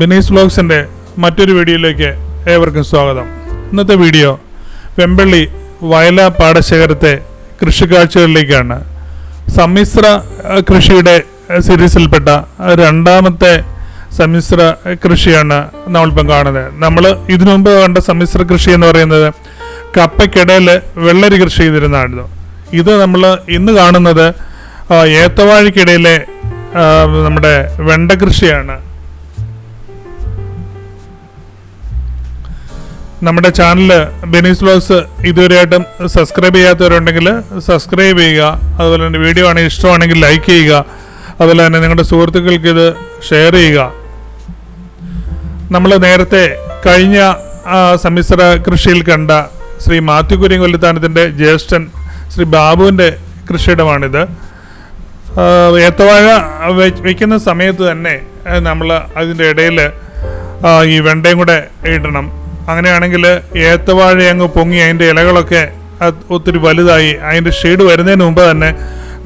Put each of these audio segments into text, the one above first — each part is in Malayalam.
ബിനീസ് വ്ലോഗ്സിന്റെ മറ്റൊരു വീഡിയോയിലേക്ക് ഏവർക്കും സ്വാഗതം. ഇന്നത്തെ വീഡിയോ വെമ്പള്ളി വയല പാടശേഖരത്തെ കൃഷിക്കാഴ്ചകളിലേക്കാണ്. സമ്മിശ്ര കൃഷിയുടെ സീരീസിൽപ്പെട്ട രണ്ടാമത്തെ സമ്മിശ്ര കൃഷിയാണ് നമ്മളിപ്പം കാണുന്നത്. നമ്മൾ ഇതിനു മുമ്പ് കണ്ട സമ്മിശ്ര കൃഷി എന്ന് പറയുന്നത് കപ്പയ്ക്കിടയിൽ വെള്ളരി കൃഷി ചെയ്തിരുന്നതായിരുന്നു. ഇത് നമ്മൾ ഇന്ന് കാണുന്നത് ഏത്തവാഴിക്കിടയിലെ നമ്മുടെ വെണ്ട കൃഷിയാണ്. നമ്മുടെ ചാനൽ ബെനീസ് വ്ലോഗ്സ് ഇതുവരെയായിട്ടും സബ്സ്ക്രൈബ് ചെയ്യാത്തവരുണ്ടെങ്കിൽ സബ്സ്ക്രൈബ് ചെയ്യുക. അതുപോലെ തന്നെ വീഡിയോ ആണെങ്കിൽ ഇഷ്ടമാണെങ്കിൽ ലൈക്ക് ചെയ്യുക. അതുപോലെ തന്നെ നിങ്ങളുടെ സുഹൃത്തുക്കൾക്ക് ഇത് ഷെയർ ചെയ്യുക. നമ്മൾ നേരത്തെ കഴിഞ്ഞ സമ്മിശ്ര കൃഷിയിൽ കണ്ട ശ്രീ മാത്യു കുര്യൻ കൊല്ലിത്താനത്തിന്റെ ജ്യേഷ്ഠൻ ശ്രീ ബാബുവിന്റെ കൃഷിയിടമാണിത്. ഏത്തവാഴ വയ്ക്കുന്ന സമയത്ത് തന്നെ നമ്മൾ അതിന്റെ ഇടയിൽ ഈ വെണ്ടയും കൂടെ ഇടണം. അങ്ങനെയാണെങ്കിൽ ഏത്തവാഴ അങ്ങ് പൊങ്ങി അതിന്റെ ഇലകളൊക്കെ ഒത്തിരി വലുതായി അതിന്റെ ഷെയ്ഡ് വരുന്നതിന് മുമ്പ് തന്നെ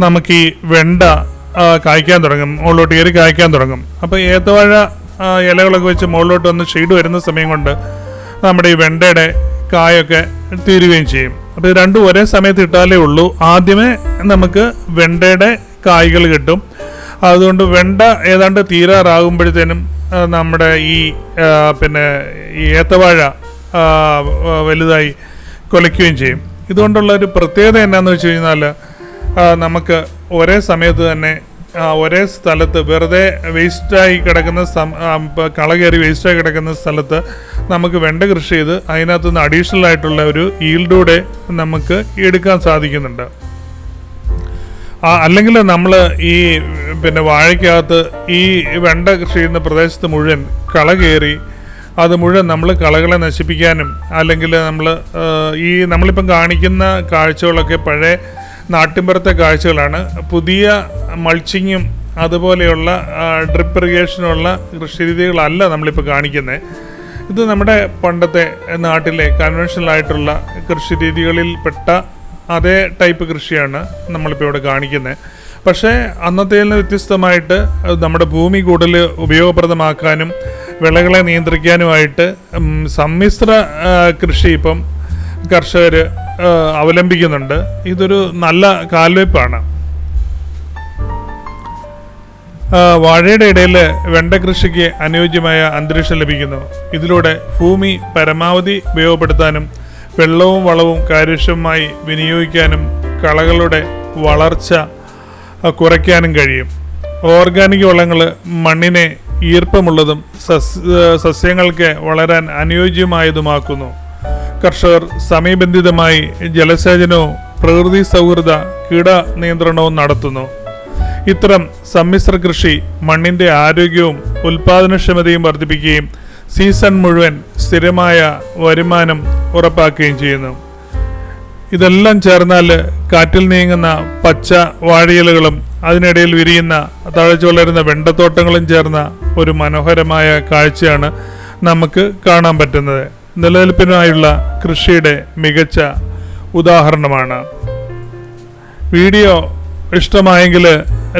നമുക്ക് ഈ വെണ്ട കായ്ക്കാൻ തുടങ്ങും മുകളിലോട്ട് കയറി കായ്ക്കാൻ തുടങ്ങും. അപ്പോൾ ഏത്തവാഴ ഇലകളൊക്കെ വെച്ച് മുകളിലോട്ട് വന്ന് ഷെയ്ഡ് വരുന്ന സമയം കൊണ്ട് നമ്മുടെ ഈ വെണ്ടയുടെ കായൊക്കെ തീരുകയും ചെയ്യും. അപ്പോൾ ഇത് രണ്ടും ഒരേ സമയത്ത് ഇട്ടാലേ ഉള്ളൂ. ആദ്യമേ നമുക്ക് വെണ്ടയുടെ കായ്കൾ കിട്ടും. അതുകൊണ്ട് വെണ്ട ഏതാണ്ട് തീരാറാകുമ്പോഴത്തേനും നമ്മുടെ ഈ പിന്നെ ഈ ഏത്തവാഴ വലുതായി കൊലയ്ക്കുകയും ചെയ്യും. ഇതുകൊണ്ടുള്ള ഒരു പ്രത്യേകത എന്നാന്ന് വെച്ച് കഴിഞ്ഞാൽ നമുക്ക് ഒരേ സമയത്ത് തന്നെ ഒരേ സ്ഥലത്ത് വെറുതെ വേസ്റ്റായി കിടക്കുന്ന കള കയറി വേസ്റ്റായി കിടക്കുന്ന സ്ഥലത്ത് നമുക്ക് വെണ്ട കൃഷി ചെയ്ത് അതിനകത്തുനിന്ന് അഡീഷണൽ ആയിട്ടുള്ള ഒരു ഈൽഡൂടെ നമുക്ക് എടുക്കാൻ സാധിക്കുന്നുണ്ട്. അല്ലെങ്കിൽ നമ്മൾ ഈ പിന്നെ വാഴയ്ക്കകത്ത് ഈ വെണ്ട കൃഷി ചെയ്യുന്ന പ്രദേശത്ത് മുഴുവൻ കള കയറി അത് മുഴുവൻ നമ്മൾ കളകളെ നശിപ്പിക്കാനും അല്ലെങ്കിൽ നമ്മൾ ഈ നമ്മളിപ്പം കാണിക്കുന്ന കാഴ്ചകളൊക്കെ പഴയ നാട്ടിൻപുറത്തെ കാഴ്ചകളാണ്. പുതിയ മൾച്ചിങ്ങും അതുപോലെയുള്ള ഡ്രിപ്പ് ഇറിഗേഷനുള്ള കൃഷി രീതികളല്ല നമ്മളിപ്പോൾ കാണിക്കുന്നത് ഇത് നമ്മുടെ പണ്ടത്തെ നാട്ടിലെ കൺവെൻഷനൽ ആയിട്ടുള്ള കൃഷി രീതികളിൽപ്പെട്ട അതേ ടൈപ്പ് കൃഷിയാണ് നമ്മളിപ്പോൾ ഇവിടെ കാണിക്കുന്നത് പക്ഷേ അന്നത്തേൽ നിന്ന് വ്യത്യസ്തമായിട്ട് നമ്മുടെ ഭൂമി കൂടുതൽ ഉപയോഗപ്രദമാക്കാനും വിളകളെ നിയന്ത്രിക്കാനുമായിട്ട് സമ്മിശ്ര കൃഷി ഇപ്പം കർഷകർ അവലംബിക്കുന്നുണ്ട്. ഇതൊരു നല്ല കാൽവയ്പ്പാണ് വാഴയുടെ ഇടയിൽ വെണ്ട കൃഷിക്ക് അനുയോജ്യമായ അന്തരീക്ഷം ലഭിക്കുന്നു. ഇതിലൂടെ ഭൂമി പരമാവധി ഉപയോഗപ്പെടുത്താനും വെള്ളവും വളവും കാര്യക്ഷമമായി വിനിയോഗിക്കാനും കളകളുടെ വളർച്ച കുറയ്ക്കാനും കഴിയും. ഓർഗാനിക് വളങ്ങൾ മണ്ണിനെ ഈർപ്പമുള്ളതും സസ് സസ്യങ്ങൾക്ക് വളരാൻ അനുയോജ്യമായതുമാക്കുന്നു. കർഷകർ സമയബന്ധിതമായി ജലസേചനവും പ്രകൃതി സൗഹൃദ കീട നിയന്ത്രണവും നടത്തുന്നു. ഇത്തരം സമ്മിശ്ര കൃഷി മണ്ണിന്റെ ആരോഗ്യവും ഉൽപാദനക്ഷമതയും വർദ്ധിപ്പിക്കുകയും സീസൺ മുഴുവൻ സ്ഥിരമായ വരുമാനം ഉറപ്പാക്കുകയും ചെയ്യുന്നു. ഇതെല്ലാം ചേർന്നാൽ കാറ്റിൽ നീങ്ങുന്ന പച്ച വാഴയിലകളും അതിനിടയിൽ വിരിയുന്ന തഴച്ചു വളരുന്ന വെണ്ടത്തോട്ടങ്ങളും ചേർന്ന ഒരു മനോഹരമായ കാഴ്ചയാണ് നമുക്ക് കാണാൻ പറ്റുന്നത്. നിലനിൽപ്പിനായുള്ള കൃഷിയുടെ മികച്ച ഉദാഹരണമാണ്. വീഡിയോ ഇഷ്ടമായെങ്കിൽ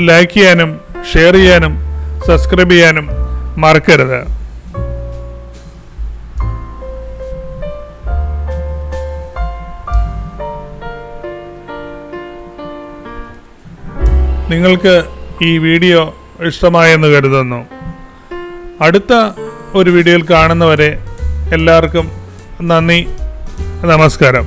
ലൈക്ക് ചെയ്യാനും ഷെയർ ചെയ്യാനും സബ്സ്ക്രൈബ് ചെയ്യാനും മറക്കരുത്. നിങ്ങൾക്ക് ഈ വീഡിയോ ഇഷ്ടമായെന്ന് കരുതുന്നു. അടുത്ത ഒരു വീഡിയോയിൽ കാണുന്നവരെ എല്ലാവർക്കും നന്ദി നമസ്കാരം.